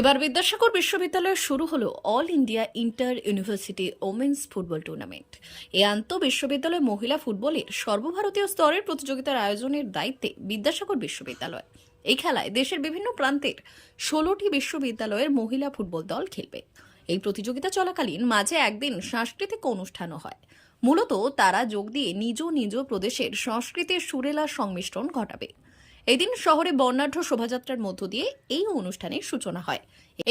এবার বিদ্যাসাগর বিশ্ববিদ্যালয়ে শুরু হলো all India inter university women's football tournament এ আন্ত বিশ্ববিদ্যালয় মহিলা ফুটবলের সর্বভারতীয় স্তরের প্রতিযোগিতার আয়োজনের দায়িত্বে বিদ্যাসাগর বিশ্ববিদ্যালয়। এই খেলায় দেশের বিভিন্ন প্রান্তের ষোলোটি বিশ্ববিদ্যালয়ের মহিলা ফুটবল দল খেলবে। এই প্রতিযোগিতা চলাকালীন মাঝে একদিন সাংস্কৃতিক অনুষ্ঠানও হয়। মূলত তারা যোগ দিয়ে নিজ নিজ প্রদেশের সংস্কৃতির সুরেলা সংমিশ্রণ ঘটাবে। এদিন শহরে বর্ণাঢ্য শোভাযাত্রার মধ্য দিয়ে এই অনুষ্ঠানের সূচনা হয়।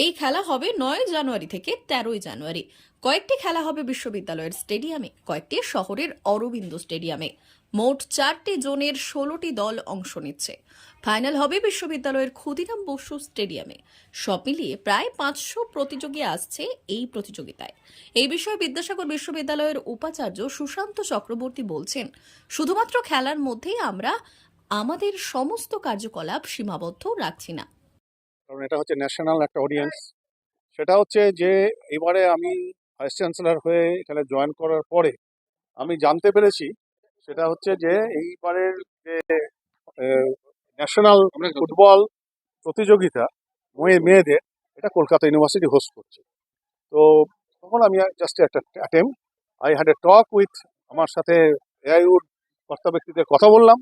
এই খেলা হবে নয় জানুয়ারি থেকে তেরোই জানুয়ারি। কয়েকটি খেলা হবে বিশ্ববিদ্যালয়ের স্টেডিয়ামে, কয়েকটি শহরের অরবিন্দ স্টেডিয়ামে। মোট চারটি জোনের ষোলোটি দল অংশ নিচ্ছে। ফাইনাল হবে বিশ্ববিদ্যালয়ের ক্ষুদিরাম বসু স্টেডিয়ামে। সব মিলিয়ে প্রায় পাঁচশো প্রতিযোগী আসছে এই প্রতিযোগিতায়। এই বিষয়ে বিদ্যাসাগর বিশ্ববিদ্যালয়ের উপাচার্য সুশান্ত চক্রবর্তী বলছেন, শুধুমাত্র খেলার মধ্যেই আমরা আমাদের সমস্ত কার্যকলাপ সীমাবদ্ধ রাখছি না। কারণ এটা হচ্ছে ন্যাশনাল একটা অডিয়েন্স সেটা হচ্ছে যে এবারে আমি ভাইস চ্যান্সেলর হয়ে এখানে জয়েন করার পরে আমি জানতে পেরেছি সেটা হচ্ছে যে এইবারের যে ন্যাশনাল ফুটবল প্রতিযোগিতা মেয়ে- মেয়েদের এটা কলকাতা ইউনিভার্সিটি হোস্ট করছে। তো তখন আমি জাস্ট একটা attempt I had a talk with আমার সাথে এআইউর কর্তা ব্যক্তিদের কথা বললাম।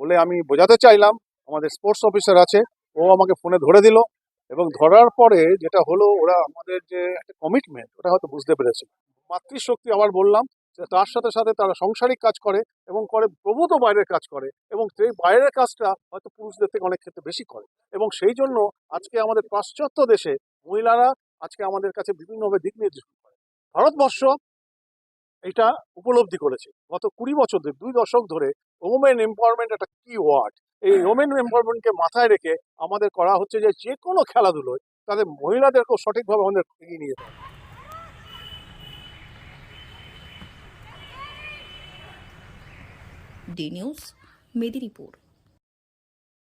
বলে আমি বোঝাতে চাইলাম, আমাদের স্পোর্টস অফিসার আছে, ও আমাকে ফোনে ধরে দিল এবং ধরার পরে যেটা হলো, ওরা আমাদের যে একটা কমিটমেন্ট ওটা হয়তো বুঝতে পেরেছে। মাতৃশক্তি আবার বললাম যে তার সাথে সাথে তারা সাংসারিক কাজ করে এবং করে প্রভূত বাইরের কাজ করে এবং সেই বাইরের কাজটা হয়তো পুরুষদের থেকে অনেক ক্ষেত্রে বেশি করে। এবং সেই জন্য আজকে আমাদের পাশ্চাত্য দেশে মহিলারা আজকে আমাদের কাছে বিভিন্নভাবে দিক নির্দেশন করে। ভারতবর্ষ এটা উপলব্ধি করেছে। গত কুড়ি বছর ধরে দুই দশক ধরে ওমেন এম্পাওয়ারমেন্ট একটা কি ওয়ার্ড এই ওমেন এম্পাওয়ারমেন্টকে মাথায় রেখে আমাদের করা হচ্ছে যে যে কোনো খেলাধুলোয় তাদের মহিলাদেরকেও সঠিকভাবে আমাদের এগিয়ে নিয়ে যেতে হবে। D news Medinipur.